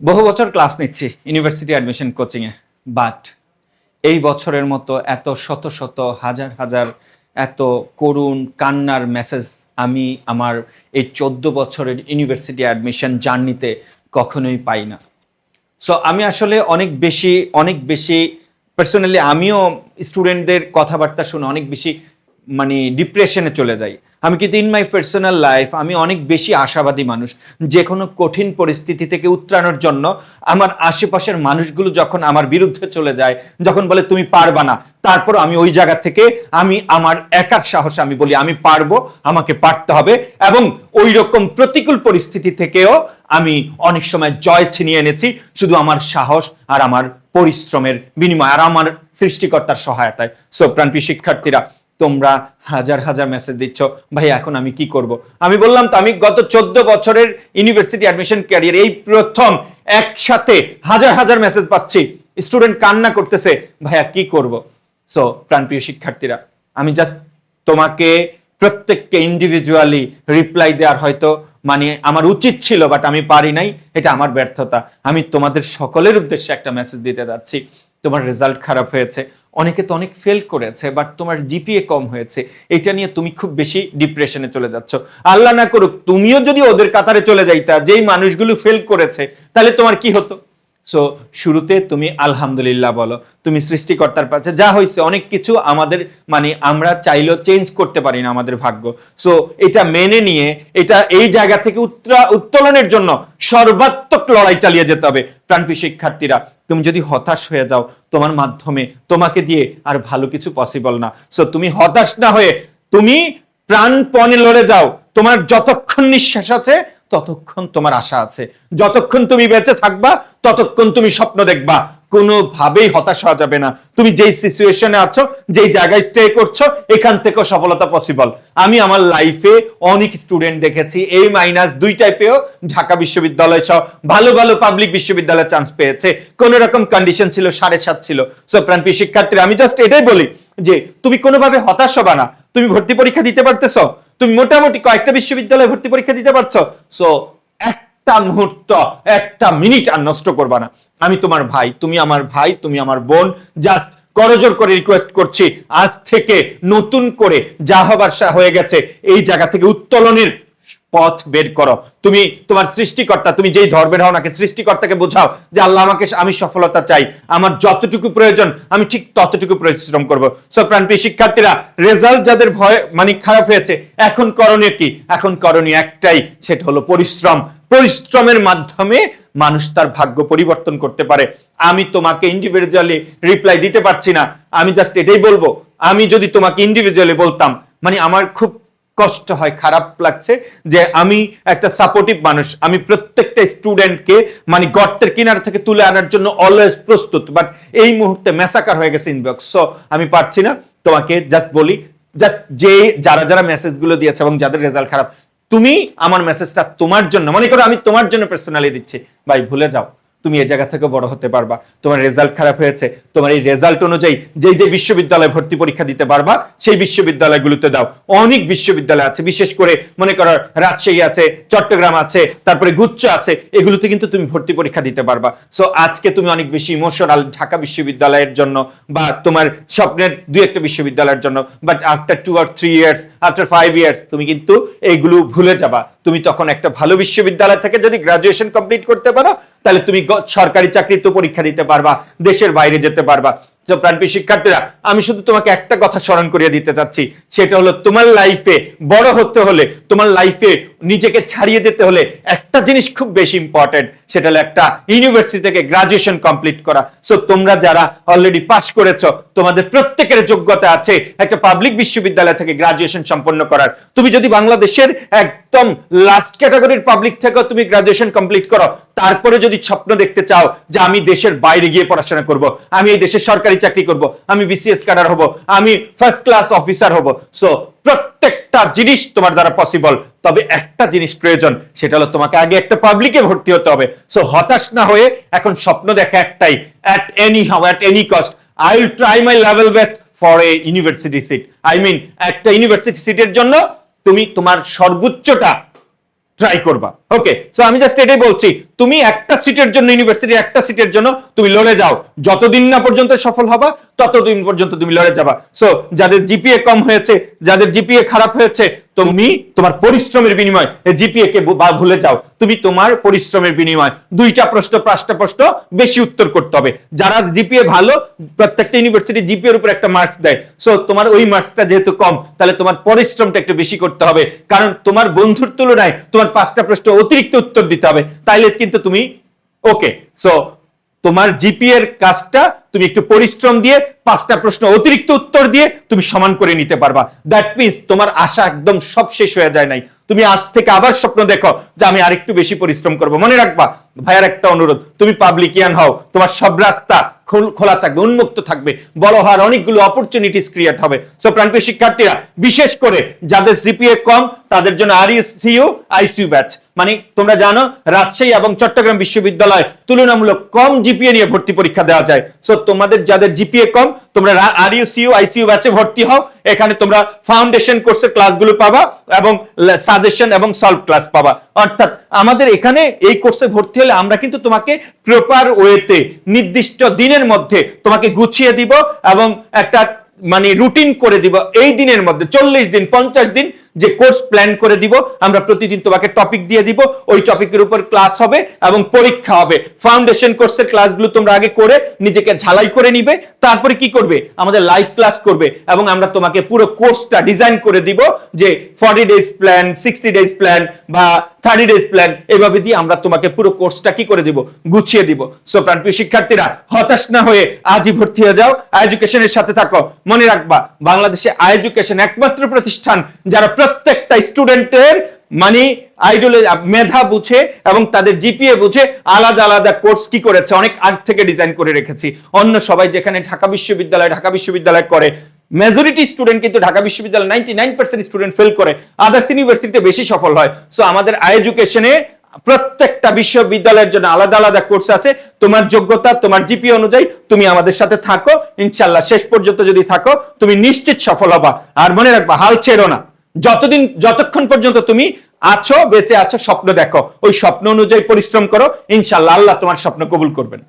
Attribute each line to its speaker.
Speaker 1: বহু বছর ক্লাস নিচ্ছি ইউনিভার্সিটি অ্যাডমিশন কোচিংয়ে বাট এই বছরের মতো এত শত শত, হাজার হাজার এত করুণ কান্নার মেসেজ আমি আমার এই চোদ্দ বছরের ইউনিভার্সিটি অ্যাডমিশন জার্নিতে কখনোই পাই না। সো আমি আসলে অনেক বেশি অনেক বেশি পার্সোনালি আমিও স্টুডেন্টদের কথাবার্তা শুনে অনেক বেশি মানে ডিপ্রেশনে চলে যাই। আমি কিন্তু ইন মাই পার্সোনাল লাইফ আমি অনেক বেশি আশাবাদী মানুষ। যে কোনো কঠিন পরিস্থিতি থেকে উত্তরানোর জন্য আমার আশেপাশের মানুষগুলো যখন আমার বিরুদ্ধে চলে যায়, যখন বলে তুমি পারবা না, তারপর আমি ওই জায়গা থেকে আমি আমার একার সাহসে আমি বলি, আমি পারব, আমাকে পারতে হবে এবং ওই রকম প্রতিকূল পরিস্থিতি থেকেও আমি অনেক সময় জয় ছিনিয়ে এনেছি। শুধু আমার সাহস আর আমার পরিশ্রমের বিনিময় আর আমার সৃষ্টিকর্তার সহায়তায়। সো শিক্ষার্থীরা তোমরা হাজার হাজার মেসেজ দিচ্ছ, ভাই, এখন আমি কি করব? আমি বললাম তো আমি গত চোদ্দ বছরের ইউনিভার্সিটি অ্যাডমিশন ক্যারিয়ার এই প্রথম একসাথে হাজার হাজার মেসেজ পাচ্ছি। স্টুডেন্ট কান্না করতেছে, ভাইয়া, কি করব? সো প্রাণপ্রিয় শিক্ষার্থীরা, আমি জাস্ট তোমাকে প্রত্যেককে ইন্ডিভিজুয়ালি রিপ্লাই দেওয়ার হয়তো মানে আমার উচিত ছিল বাট আমি পারি নাই, এটা আমার ব্যর্থতা। আমি তোমাদের সকলের উদ্দেশ্যে একটা মেসেজ দিতে যাচ্ছি। তোমার রেজাল্ট খারাপ হয়েছে। অনেকে তো অনেক ফেল করেছে বাট তোমার জিপিএ কম হয়েছে। এটা নিয়ে তুমি খুব বেশি ডিপ্রেশনে চলে যাচ্ছ। আল্লাহ না করুক, তুমিও যদি ওদের কাতারে চলে যাইতা, যেই মানুষগুলো ফেল করেছে, তাহলে তোমার কি হতো? সো শুরুতে তুমি আলহামদুলিল্লাহ বলো। তুমি সৃষ্টিকর্তার কাছে যা হয়েছে অনেক কিছু আমাদের মানে আমরা চাইলেও চেঞ্জ করতে পারি না আমাদের ভাগ্য। সো এটা মেনে নিয়ে, এটা এই জায়গা থেকে উত্তরা, উত্তোলনের জন্য সর্বাত্মক লড়াই চালিয়ে যেতে হবে প্রাণপ্রিয় শিক্ষার্থীরা। তুমি যদি হতাশ হয়ে যাও তোমার মাধ্যমে, তোমাকে দিয়ে আর ভালো কিছু পসিবল না। সো তুমি হতাশ না হয়ে, তুমি প্রাণপণে লড়ে যাও। তোমার যতক্ষণ নিঃশ্বাস আছে ততক্ষণ তোমার আশা আছে। যতক্ষণ তুমি বেঁচে থাকবা, ততক্ষণ তুমি স্বপ্ন দেখবা। কোনোভাবেই হতাশ হওয়া যাবে না। তুমি যেই সিচুয়েশনে আছো, যেই জায়গায় স্টে করছ, এখান থেকেও সফলতা পসিবল আমি আমার লাইফে অনেক স্টুডেন্ট দেখেছি। এই মাইনাস দুই টাইপেও ঢাকা বিশ্ববিদ্যালয় সহ ভালো ভালো পাবলিক বিশ্ববিদ্যালয়ে চান্স পেয়েছে। কোন রকম কন্ডিশন ছিল, সাড়ে সাত ছিল। সো প্রাণপ্রিয় শিক্ষার্থীরা, আমি জাস্ট এটাই বলি যে, তুমি কোনোভাবে হতাশ হবা না। তুমি ভর্তি পরীক্ষা দিতে পারতেছ? তুমি মোটামুটি কয়েকটা বিশ্ববিদ্যালয়ে ভর্তি পরীক্ষা দিতে পারছ? সো একটা মুহূর্ত, একটা মিনিট আর নষ্ট করবা না। আমি তোমার ভাই, তুমি আমার ভাই, তুমি আমার বোন জাস্ট করজোর করে রিকোয়েস্ট করছি। আজ থেকে নতুন করে যা হবার হয়ে গেছে, এই জায়গা থেকে উত্তোলনের পথ বের করো। তুমি তোমার সৃষ্টিকর্তা, তুমি যেই ধর্মের হও নাকি সৃষ্টিকর্তাকে বোঝাও যে আল্লাহ আমাকে আমি সফলতা চাই। আমার যতটুকু প্রয়োজন, আমি ঠিক ততটুকু পরিশ্রম করব। সো প্রাণপ্রিয় শিক্ষার্থীরা রেজাল্ট যাদের ভয় মানে খারাপ হয়েছে, এখন করণীয় কি? এখন করণীয় একটাই, সেটা হলো পরিশ্রম। পরিশ্রমের মাধ্যমে মানুষ তার ভাগ্য পরিবর্তন করতে পারে। আমি তোমাকে ইন্ডিভিজুয়ালি রিপ্লাই দিতে পারছি না। আমি জাস্ট এটাই বলব। আমি যদি তোমাকে ইন্ডিভিজুয়ালি বলতাম মানে আমার খুব কষ্ট হয়, খারাপ লাগছে যে আমি একটা সাপোর্টিভ মানুষ। আমি প্রত্যেকটা স্টুডেন্টকে মানে গর্তের কিনারা থেকে তুলে আনার জন্য অলওয়েজ প্রস্তুত। বাট এই মুহূর্তে মেসাকার হয়ে গেছে ইনবক্স সো আমি পারছি না। তোমাকে জাস্ট বলি জাস্ট যে, যারা যারা মেসেজগুলো দিয়েছে এবং যাদের রেজাল্ট খারাপ, তুমি আমার মেসেজটা তোমার জন্য, মনে করো আমি তোমার জন্য পার্সোনালি দিচ্ছি। ভাই, ভুলে যাও। তুমি এই জায়গা থেকে বড় হতে পারবা। তোমার রেজাল্ট খারাপ হয়েছে, তোমার এই রেজাল্ট অনুযায়ী যে যে বিশ্ববিদ্যালয়ে ভর্তি পরীক্ষা দিতে পারবা, সেই বিশ্ববিদ্যালয়গুলোতে দাও। অনেক বিশ্ববিদ্যালয় আছে, বিশেষ করে মনে করো রাজশাহী আছে, চট্টগ্রাম আছে, তারপরে গুচ্ছ আছে, এগুলোতে কিন্তু তুমি ভর্তি পরীক্ষা দিতে পারবা। সো আজকে তুমি অনেক বেশি ইমোশনাল ঢাকা বিশ্ববিদ্যালয়ের জন্য বা তোমার স্বপ্নের দুই একটা বিশ্ববিদ্যালয়ের জন্য but after two R three years after five years তুমি কিন্তু এইগুলো ভুলে যাবা। তুমি তখন একটা ভালো বিশ্ববিদ্যালয় থেকে যদি গ্রাজুয়েশন কমপ্লিট করতে পারো তাহলে তুমি সরকারি চাকরির তো পরীক্ষা দিতে পারবা, দেশের বাইরে যেতে পারবা। তো প্রাণপ্রিয় শিক্ষার্থীরা, আমি শুধু তোমাকে একটা কথা স্মরণ করিয়ে দিতে চাচ্ছি, সেটা হলো তোমার লাইফে বড় হতে হলে, তোমার লাইফে নিজেকে ছাড়িয়ে যেতে হলে একটা জিনিস খুব বেশি ইম্পর্টেন্ট সেটা হলো একটা ইউনিভার্সিটি থেকে গ্রাজুয়েশন কমপ্লিট করা। সো তোমরা যারা অলরেডি পাস করেছ, তোমাদের প্রত্যেকের যোগ্যতা আছে একটা পাবলিক বিশ্ববিদ্যালয় থেকে গ্রাজুয়েশন সম্পন্ন করার। তুমি যদি বাংলাদেশের একদম লাস্ট ক্যাটাগরির পাবলিক থেকেও তুমি গ্রাজুয়েশন কমপ্লিট করো, তারপরে যদি স্বপ্ন দেখতে চাও যে আমি দেশের বাইরে গিয়ে পড়াশোনা করব, আমি এই দেশের সরকারি চাকরি করব, আমি বিসিএস ক্যাডার হব, আমি ফার্স্ট ক্লাস অফিসার হব সো প্রত্যেকটা জিনিস তোমার দ্বারা পসিবল তবে একটা জিনিস প্রয়োজন, সেটা হলো তোমাকে আগে একটা পাবলিকে ভর্তি হতে হবে। সো হতাশ না হয়ে এখন স্বপ্ন দেখা একটাই at any how at any cost I will try my level best for a university seat I mean একটা ইউনিভার্সিটি সিটের জন্য তুমি তোমার সর্বোচ্চটা ট্রাই করবা। ওকে সো আমি জাস্ট এটাই বলছি, তুমি একটা সিটের জন্য ইউনিভার্সিটি একটা সিটের জন্য তুমি লড়ে যাও। যতদিন না পর্যন্ত সফল হবা, ততদিন পর্যন্ত তুমি লড়ে যাবা। সো যাদের জিপিএ কম হয়েছে, যাদের জিপিএ খারাপ হয়েছে তুমি তোমার পরিশ্রমের বিনিময় জিপিএ কে ভুলে যাও, তুমি তোমার পরিশ্রমের বিনিময়। দুইটা প্রশ্ন, পাঁচটা প্রশ্ন বেশি উত্তর করতে হবে। যারা জিপিএ ভালো, প্রত্যেকটা ইউনিভার্সিটি জিপিএ এর উপর একটা মার্কস দেয়। সো তোমার ওই মার্কসটা যেহেতু কম, তাহলে তোমার পরিশ্রমটা একটু বেশি করতে হবে। কারণ তোমার বন্ধুর তুলনায় তোমার পাঁচটা প্রশ্ন অতিরিক্ত উত্তর দিতে হবে। তাইলে কিন্তু তুমি ওকে সো তোমার জিপি এর কাজটা তুমি একটু পরিশ্রম দিয়ে, পাঁচটা প্রশ্ন অতিরিক্ত উত্তর দিয়ে তুমি সমান করে নিতে পারবা। দ্যাট মিনস তোমার আশা একদম সব শেষ হয়ে যায় নাই। তুমি আজ থেকে আবার স্বপ্ন দেখো যে আমি আরেকটু বেশি পরিশ্রম করব। মনে রাখবা ভাইয়ার একটা অনুরোধ, তুমি পাবলিকিয়ান হও, তোমার সব রাস্তা খোলা থাকবে, উন্মুক্ত থাকবে। বড় হওয়ার অনেকগুলো অপরচুনিটিস ক্রিয়েট হবে। সো প্রাণপ্রিয় শিক্ষার্থীরা, বিশেষ করে যাদের সিপিএ কম, তাদের জন্য আর সিইউ আইসিইউ ব্যাচ মানে তোমরা জানো, রাজশাহী এবং চট্টগ্রাম বিশ্ববিদ্যালয় তুলনামূলক কম জিপিএ নিয়ে ভর্তি পরীক্ষা দেওয়া যায়। সো তোমাদের যাদের জিপিএ কম, তোমরা আর ইউ আইসিউ ব্যাচে ভর্তি হও। এখানে তোমরা ফাউন্ডেশন কোর্সের ক্লাসগুলো পাবা এবং সাজেশন এবং সলভ ক্লাস পাবা। অর্থাৎ আমাদের এখানে এই কোর্সে ভর্তি হলে আমরা কিন্তু তোমাকে প্রপার ওয়েতে নির্দিষ্ট দিনের মধ্যে তোমাকে গুছিয়ে দিব এবং একটা মানে রুটিন করে দিব। এই দিনের মধ্যে, চল্লিশ দিন, পঞ্চাশ দিন যে কোর্স প্ল্যান করে দিব, আমরা প্রতিদিন তোমাকে টপিক দিয়ে দিব, ওই টপিকের উপর ক্লাস হবে এবং পরীক্ষা হবে। ফাউন্ডেশন কোর্সের ক্লাসগুলো তোমরা আগে করে নিজেকে ঝালাই করে নিবে, তারপরে কি করবে? আমাদের লাইভ ক্লাস করবে এবং আমরা তোমাকে পুরো কোর্সটা ডিজাইন করে দিব যে forty days plan sixty days plan বা থার্টি ডেজ প্ল্যান এভাবে দিয়ে আমরা তোমাকে পুরো কোর্সটা কি করে দিব? গুছিয়ে দিব। সো প্রাণপ্রিয় শিক্ষার্থীরা, হতাশ না হয়ে আজই ভর্তি হয়ে যাও। এডুকেশনের সাথে থাকো। মনে রাখবা, বাংলাদেশে এডুকেশন একমাত্র প্রতিষ্ঠান যারা প্রত্যেকটা স্টুডেন্টের মানে আইডলে মেধা বুঝে এবং তাদের জিপিএ বুঝে আলাদা আলাদা কোর্স কি করেছে, অনেক আগ থেকে ডিজাইন করে রেখেছি। অন্য সবাই যেখানে ঢাকা বিশ্ববিদ্যালয় ঢাকা বিশ্ববিদ্যালয় করে। মেজরিটি স্টুডেন্ট কিন্তু ঢাকা বিশ্ববিদ্যালয় ninety nine percent student fail করে। আদার্স ইউনিভার্সিটিতে বেশি সফল হয়। সো আমাদের এডুকেশনে প্রত্যেকটা বিশ্ববিদ্যালয়ের জন্য আলাদা আলাদা কোর্স আছে। তোমার যোগ্যতা, তোমার জিপি অনুযায়ী তুমি আমাদের সাথে থাকো। ইনশাল্লাহ শেষ পর্যন্ত যদি থাকো, তুমি নিশ্চিত সফল হবা। আর মনে রাখবা, হাল ছেড়ো না। যতদিন, যতক্ষণ পর্যন্ত তুমি আছো, বেঁচে আছো, স্বপ্ন দেখো, ওই স্বপ্ন অনুযায়ী পরিশ্রম করো ইনশাল্লাহ আল্লাহ তোমার স্বপ্ন কবুল করবেন।